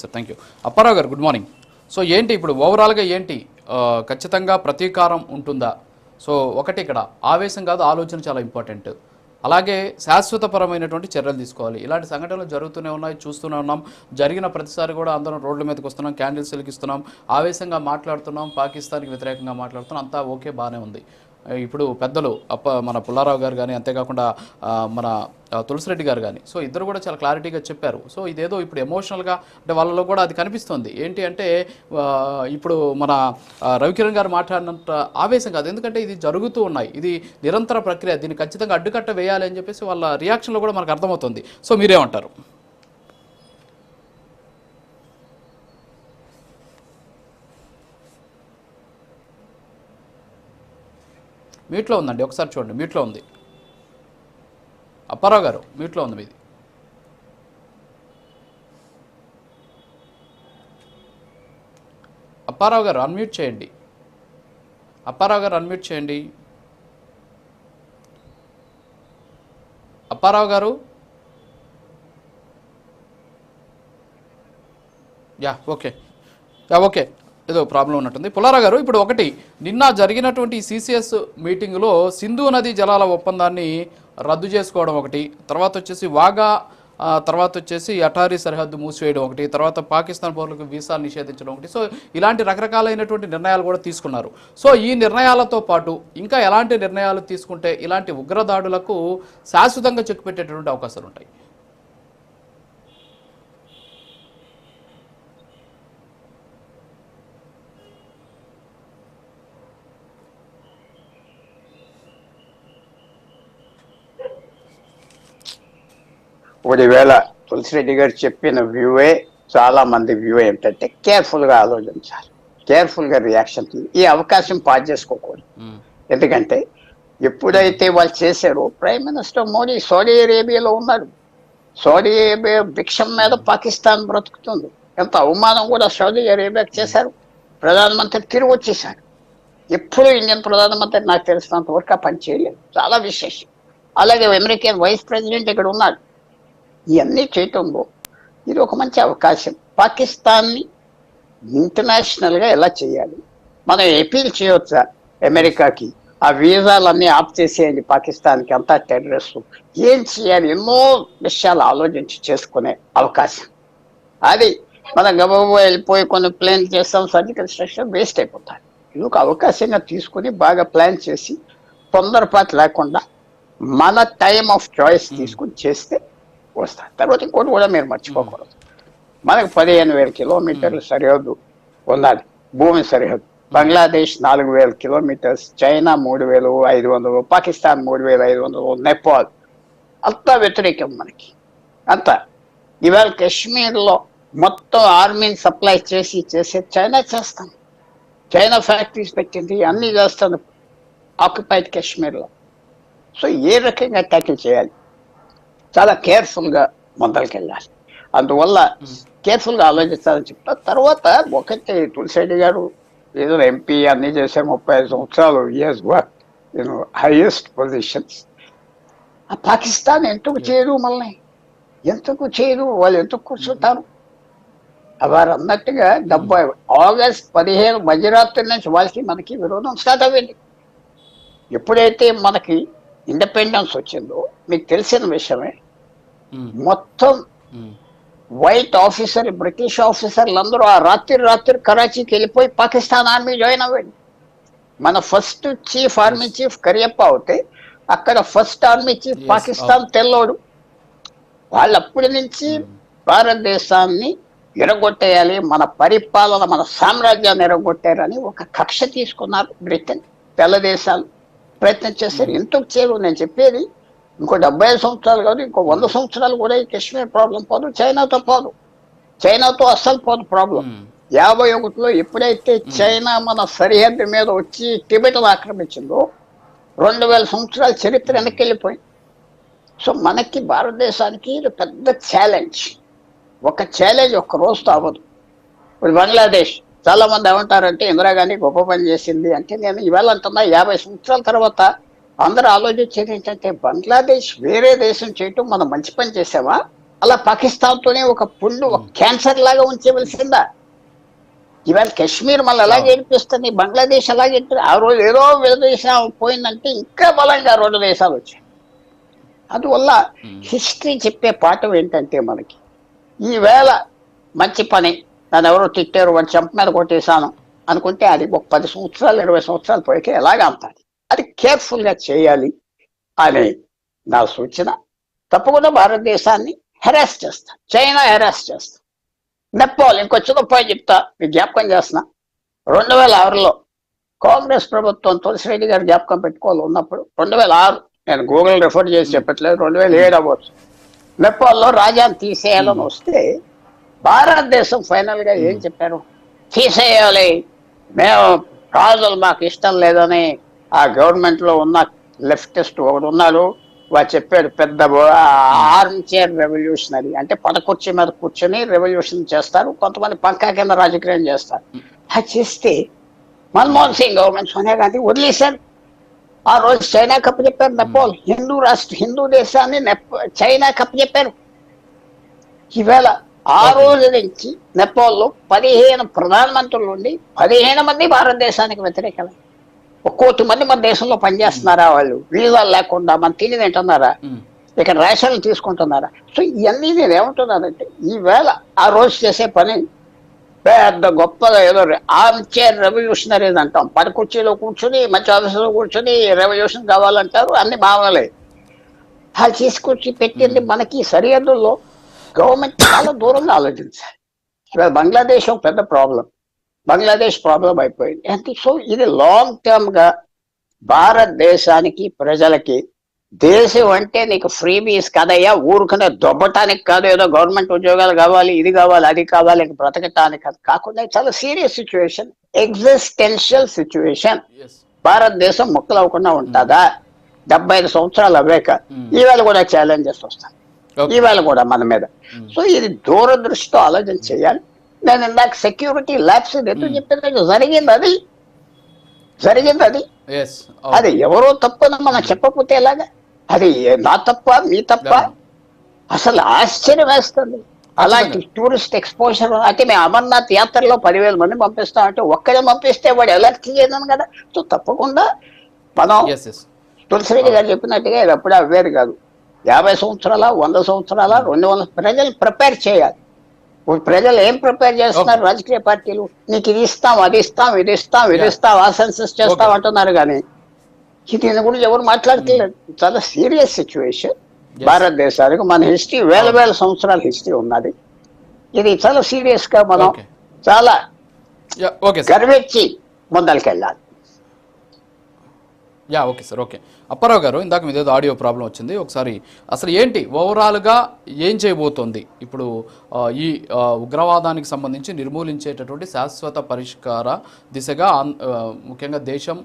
Sir thank you Apparao గారు good morning so ఏంటి ఇప్పుడు ఓవరాల్గా ఏంటి ఖచ్చితంగా ప్రతీకారం ఉంటుందా? సో ఒకటి ఇక్కడ ఆవేశం కాదు ఆలోచన చాలా ఇంపార్టెంట్ అలాగే శాశ్వతపరమైనటువంటి చర్యలు తీసుకోవాలి. ఇలాంటి సంఘటనలు జరుగుతూనే ఉన్నాయి చూస్తూనే ఉన్నాం. జరిగిన ప్రతిసారి కూడా అందరం రోడ్ల మీదకి వస్తున్నాం క్యాండిల్స్ వెలిగిస్తున్నాం ఆవేశంగా మాట్లాడుతున్నాం పాకిస్తాన్కి వ్యతిరేకంగా మాట్లాడుతున్నాం అంతా ఓకే బాగానే ఉంది. ఇప్పుడు పెద్దలు అప్ప మన పుల్లారావు గారు కానీ అంతేకాకుండా మన తులసిరెడ్డి గారు కానీ సో ఇద్దరు కూడా చాలా క్లారిటీగా చెప్పారు. సో ఇదేదో ఇప్పుడు ఎమోషనల్గా అంటే వాళ్ళలో కూడా అది కనిపిస్తుంది. ఏంటి అంటే ఇప్పుడు మన రవికిరణ్ గారు మాట్లాడినంత ఆవేశం కాదు. ఎందుకంటే ఇది జరుగుతూ ఉన్నాయి. ఇది నిరంతర ప్రక్రియ. దీన్ని ఖచ్చితంగా అడ్డుకట్ట వేయాలి అని చెప్పేసి వాళ్ళ రియాక్షన్లో కూడా మనకు అర్థమవుతుంది. సో మీరేమంటారు? మ్యూట్లో ఉందండి ఒకసారి చూడండి మ్యూట్లో ఉంది. అప్పారావు గారు మ్యూట్లో ఉంది మీది. అప్పారావు గారు అన్మ్యూట్ చేయండి. అప్పారావు గారు అన్మ్యూట్ చేయండి. Apparao garu? Yeah okay. Yeah okay. ఏదో ప్రాబ్లం ఉన్నట్టుంది. పుల్లారా గారు ఇప్పుడు ఒకటి నిన్న జరిగినటువంటి సిసిఎస్ మీటింగ్లో సింధు నది జలాల ఒప్పందాన్ని రద్దు చేసుకోవడం ఒకటి తర్వాత వచ్చేసి వాగా తర్వాత వచ్చేసి అటారీ సరిహద్దు మూసివేయడం ఒకటి తర్వాత పాకిస్తాన్ పౌరులకు వీసాలు నిషేధించడం ఒకటి. సో ఇలాంటి రకరకాలైనటువంటి నిర్ణయాలు కూడా తీసుకున్నారు. సో ఈ నిర్ణయాలతో పాటు ఇంకా ఎలాంటి నిర్ణయాలు తీసుకుంటే ఇలాంటి ఉగ్రదాడులకు శాశ్వతంగా చెక్ పెట్టేటటువంటి అవకాశాలు ఉంటాయి ఒకవేళ తులసిరెడ్డి గారు చెప్పిన వ్యూవే చాలా మంది వ్యూ ఏంటంటే కేర్ఫుల్గా ఆలోచించాలి. కేర్ఫుల్గా రియాక్షన్ ఈ అవకాశం పాస్ చేసుకోకూడదు. ఎందుకంటే ఎప్పుడైతే వాళ్ళు చేశారో ప్రైమ్ మినిస్టర్ మోడీ సౌదీ అరేబియాలో ఉన్నాడు సౌదీ అరేబియా భిక్షం మీద పాకిస్తాన్ బ్రతుకుతుంది. ఎంత అవమానం కూడా సౌదీ అరేబియాకి చేశారు. ప్రధానమంత్రి తిరిగి వచ్చేసారు ఎప్పుడు ఇండియన్ ప్రధానమంత్రి నాకు తెలిసినంత వరకు ఆ పని చేయలేదు. చాలా విశేషం. అలాగే అమెరికన్ వైస్ ప్రెసిడెంట్ ఇక్కడ ఉన్నాడు ఇవన్నీ చేయటంలో ఇది ఒక మంచి అవకాశం. పాకిస్తాన్ని ఇంటర్నేషనల్గా ఎలా చేయాలి? మనం అపీల్ చేయవచ్చా అమెరికాకి. ఆ వీజాలన్నీ ఆఫ్ చేసేయండి పాకిస్తాన్కి. అంతా టెర్రరిస్ట్. ఏం చేయాలి? ఎన్నో విషయాలు ఆలోచించి చేసుకునే అవకాశం. అది మనం గబగబా వెళ్ళిపోయి కొన్ని ప్లాన్ చేస్తాం సర్జికల్ స్ట్రక్చర్ వేస్ట్ అయిపోతాయి ఇది ఒక అవకాశంగా తీసుకుని బాగా ప్లాన్ చేసి తొందరపాటు లేకుండా మన టైం ఆఫ్ చాయిస్ తీసుకుని చేస్తే వస్తాయి తర్వాత ఇంకోటి కూడా మీరు మర్చిపోకూడదు. మనకు పదిహేను వేల కిలోమీటర్ల సరిహద్దు ఉన్నది భూమి సరిహద్దు. బంగ్లాదేశ్ నాలుగు వేల కిలోమీటర్స్ చైనా మూడు వేలు ఐదు వందలు పాకిస్తాన్ మూడు వేల ఐదు వందలు నేపాల్. అంతా వ్యతిరేకం మనకి. అంతా. ఇవాళ కాశ్మీర్లో మొత్తం ఆర్మీని సప్లై చేసి చేసే చైనా చేస్తాం. చైనా ఫ్యాక్టరీస్ పెట్టింది అన్ని చేస్తుంది ఆక్యుపైడ్ కాశ్మీర్లో. సో ఏ రకంగా ట్యాకిల్ చేయాలి? చాలా కేర్ఫుల్గా ముందరికెళ్ళాలి అందువల్ల కేర్ఫుల్గా ఆలోచించాలని చెప్తా. తర్వాత ఒకటి తులసిరెడ్డి గారు ఏదో ఎంపీ అన్ని చేశారు ముప్పై ఐదు సంవత్సరాలు ఇయర్స్ వర్క్ నేను హైయెస్ట్ పొజిషన్స్ ఆ పాకిస్తాన్ ఎందుకు చేయదు మనల్ని? ఎందుకు చేయదు? వాళ్ళు ఎందుకు కూర్చుంటారు? వారు అన్నట్టుగా డెబ్బై ఆగస్ట్ పదిహేను మధ్యరాత్రి నుంచి వాళ్ళకి మనకి విరోధం స్టార్ట్ అవ్వింది ఎప్పుడైతే మనకి ఇండిపెండెన్స్ వచ్చిందో మీకు తెలిసిన విషయమే. మొత్తం. వైట్ ఆఫీసర్ బ్రిటిష్ ఆఫీసర్లు అందరూ ఆ రాత్రి రాత్రి కరాచీకి వెళ్ళిపోయి పాకిస్తాన్ ఆర్మీ జాయిన్ అవ్వండి. మన first chief army chief Cariappa అవుతే అక్కడ ఫస్ట్ ఆర్మీ చీఫ్ పాకిస్తాన్ తెల్లోడు. వాళ్ళు అప్పటి నుంచి భారతదేశాన్ని ఎరగొట్టేయాలి మన పరిపాలన మన సామ్రాజ్యాన్ని ఎరగొట్టారని ఒక కక్ష తీసుకున్నారు బ్రిటన్ తెల్ల దేశాలు. ప్రయత్నం చేశారు. ఎందుకు చేయరు నేను చెప్పేది? ఇంకో డెబ్బై ఐదు సంవత్సరాలు కాదు ఇంకో వంద సంవత్సరాలు కూడా ఈ కాశ్మీర్ ప్రాబ్లం పోదు చైనాతో పోదు. చైనాతో అస్సలు పోదు ప్రాబ్లం మ్మ్. యాభై ఒకటిలో ఎప్పుడైతే చైనా మన సరిహద్దు మీద వచ్చి టిబెట్ ఆక్రమించిందో రెండు వేల సంవత్సరాల చరిత్ర వెనక్కి వెళ్ళిపోయింది. సో మనకి భారతదేశానికి ఇది పెద్ద ఛాలెంజ్ ఒక ఛాలెంజ్ ఒక్క రోజుతో అవ్వదు ఇప్పుడు బంగ్లాదేశ్. చాలా మంది ఏమంటారంటే ఇందిరాగాంధీ గొప్ప పని చేసింది. అంటే నేను ఇవాళ అంటున్నా యాభై సంవత్సరాల తర్వాత అందరూ ఆలోచించేది ఏంటంటే బంగ్లాదేశ్ వేరే దేశం చేయటం మనం మంచి పని చేసామా అలా పాకిస్తాన్తోనే ఒక పుండు ఒక క్యాన్సర్ లాగా ఉంచవలసిందా? ఇవాళ కాశ్మీర్ మళ్ళీ అలాగే అనిపిస్తుంది బంగ్లాదేశ్ అలాగే ఆ రోజు ఏదో విడదేశం పోయిందంటే ఇంకా బలంగా రెండు దేశాలు వచ్చాయి. అందువల్ల హిస్టరీ చెప్పే పాఠం ఏంటంటే మనకి ఈవేళ మంచి పని నన్ను ఎవరో తిట్టారు వాడు చెంప మీద కొట్టేశాను అనుకుంటే అది ఒక పది సంవత్సరాలు ఇరవై సంవత్సరాలు పోయితే ఎలాగ అంటాది అది కేర్ఫుల్గా చేయాలి అని నా సూచన. తప్పకుండా భారతదేశాన్ని హెరాస్ చేస్తా చైనా హెరాస్ చేస్తా. నెప్పాల్ ఇంకో చిన్న పాయింట్ చెప్తా మీకు జ్ఞాపకం చేస్తున్నా రెండు వేల ఆరులో కాంగ్రెస్ ప్రభుత్వం తులసిరెడ్డి గారు జ్ఞాపకం పెట్టుకోవాలి ఉన్నప్పుడు రెండు వేల ఆరు నేను గూగుల్ రెఫర్ చేసి చెప్పట్లేదు రెండు వేల ఏడు అవ్వచ్చు. నెపాల్లో రాజాని తీసేయాలని వస్తే భారతదేశం ఫైనల్గా ఏం చెప్పారు? తీసేయాలి. మేము రాజులు మాకు ఇష్టం లేదని ఆ గవర్నమెంట్లో ఉన్న లెఫ్టిస్ట్ ఒకడు ఉన్నారు వాడు చెప్పాడు పెద్ద ఆర్మ్ చైర్ రెవల్యూషనరీ అంటే పడకుర్చీ మీద కూర్చొని రెవల్యూషన్ చేస్తారు. కొంతమంది పంకా కింద రాజకీయం చేస్తారు. అది చేస్తే మన్మోహన్ సింగ్ గవర్నమెంట్ సోనియా గాంధీ వదిలేశారు ఆ రోజు చైనా కప్పు చెప్పారు నెపాల్ హిందూ రాష్ట్ర హిందూ దేశాన్ని నెప- చైనా కప్పు చెప్పారు. ఈవేళ ఆ రోజు నుంచి నెపాల్లో పదిహేను ప్రధానమంత్రులు ఉండి పదిహేను మంది భారతదేశానికి వ్యతిరేకమే ఒక కోటి మంది మన దేశంలో పనిచేస్తున్నారా వాళ్ళు? వీసాలు లేకుండా మన తిని తింటున్నారా? ఇక్కడ రేషన్లు తీసుకుంటున్నారా? సో ఇవన్నీ నేను ఏమంటున్నానంటే ఈవేళ ఆ రోజు చేసే పని పెద్ద గొప్పగా ఏదో ఆర్మ్ చైర్ రెవల్యూషనరీ అంటాం. పది కుర్చీలో కూర్చుని మంచి ఆఫీసులో కూర్చుని రెవల్యూషన్ కావాలంటారు అన్ని మామూలే వాళ్ళు తీసుకొచ్చి పెట్టింది మనకి సరిహద్దుల్లో గవర్నమెంట్ చాలా దూరంగా ఆలోచించాలి ఇవాళ బంగ్లాదేశ్ ఒక పెద్ద ప్రాబ్లం. బంగ్లాదేశ్ ప్రాబ్లం అయిపోయింది. అంటే సో ఇది లాంగ్ టర్మ్గా భారతదేశానికి ప్రజలకి దేశం అంటే నీకు ఫ్రీబీస్ కదయ్యా ఊరుకునే దొబ్బటానికి కాదు ఏదో గవర్నమెంట్ ఉద్యోగాలు కావాలి ఇది కావాలి అది కావాలి బ్రతకటానికి కాదు. కాకుండా చాలా సీరియస్ సిచ్యువేషన్ ఎగ్జిస్టెన్షియల్ సిచ్యువేషన్. భారతదేశం ముక్కలవ్వకుండా ఉంటుందా? డెబ్బై ఐదు సంవత్సరాలు అవ్వాక Hmm. ఈవేళ కూడా ఛాలెంజెస్ వస్తాయి. ఈవేళ కూడా మన మీద. సో ఇది దూరదృష్టితో ఆలోచన చేయాలి. నేను ఇందాక సెక్యూరిటీ ల్యాబ్స్ ఎందుకు చెప్పిన జరిగింది అది? జరిగింది అది? Yes. అది ఎవరో తప్పని మనం చెప్పకపోతే ఎలాగా? అది నా తప్ప? మీ తప్ప. అసలు ఆశ్చర్యం వేస్తుంది. అలాంటి టూరిస్ట్ ఎక్స్పోజర్ అయితే మేము అమర్నాథ్ యాత్రలో పదివేల మంది పంపిస్తాం అంటే ఒక్కడే పంపిస్తే వాడు ఎలర్ట్ చేయను కదా. సో తప్పకుండా మనం. తులసిరెడ్డి గారు చెప్పినట్టుగా ఇది అప్పుడే అవ్వేది కాదు. యాభై సంవత్సరాల వంద సంవత్సరాల రెండు వందల ప్రజలు ప్రిపేర్ చేయాలి ప్రజలు ఏం ప్రిపేర్ చేస్తున్నారు రాజకీయ పార్టీలు నీకు ఇది ఇస్తాం అది ఇస్తాం ఇది ఇస్తాం ఇది. ఇస్తాం ఆ సెన్సెస్ చేస్తాం. అంటున్నారు కానీ దీని గురించి ఎవరు మాట్లాడట్లేదు చాలా సీరియస్ సిచ్యువేషన్. భారతదేశానికి మన హిస్టరీ వేల వేల సంవత్సరాల హిస్టరీ ఉన్నది ఇది చాలా సీరియస్గా మనం. చాలా Yeah, okay, sir. Yeah okay sir okay. Apparao garu ఇందాక మీద ఏదో ఆడియో ప్రాబ్లం వచ్చింది. ఒకసారి అసలు ఏంటి ఓవరాల్గా ఏం చేయబోతోంది? ఇప్పుడు ఈ ఉగ్రవాదానికి సంబంధించి నిర్మూలించేటటువంటి శాశ్వత పరిష్కార దిశగా ముఖ్యంగా దేశం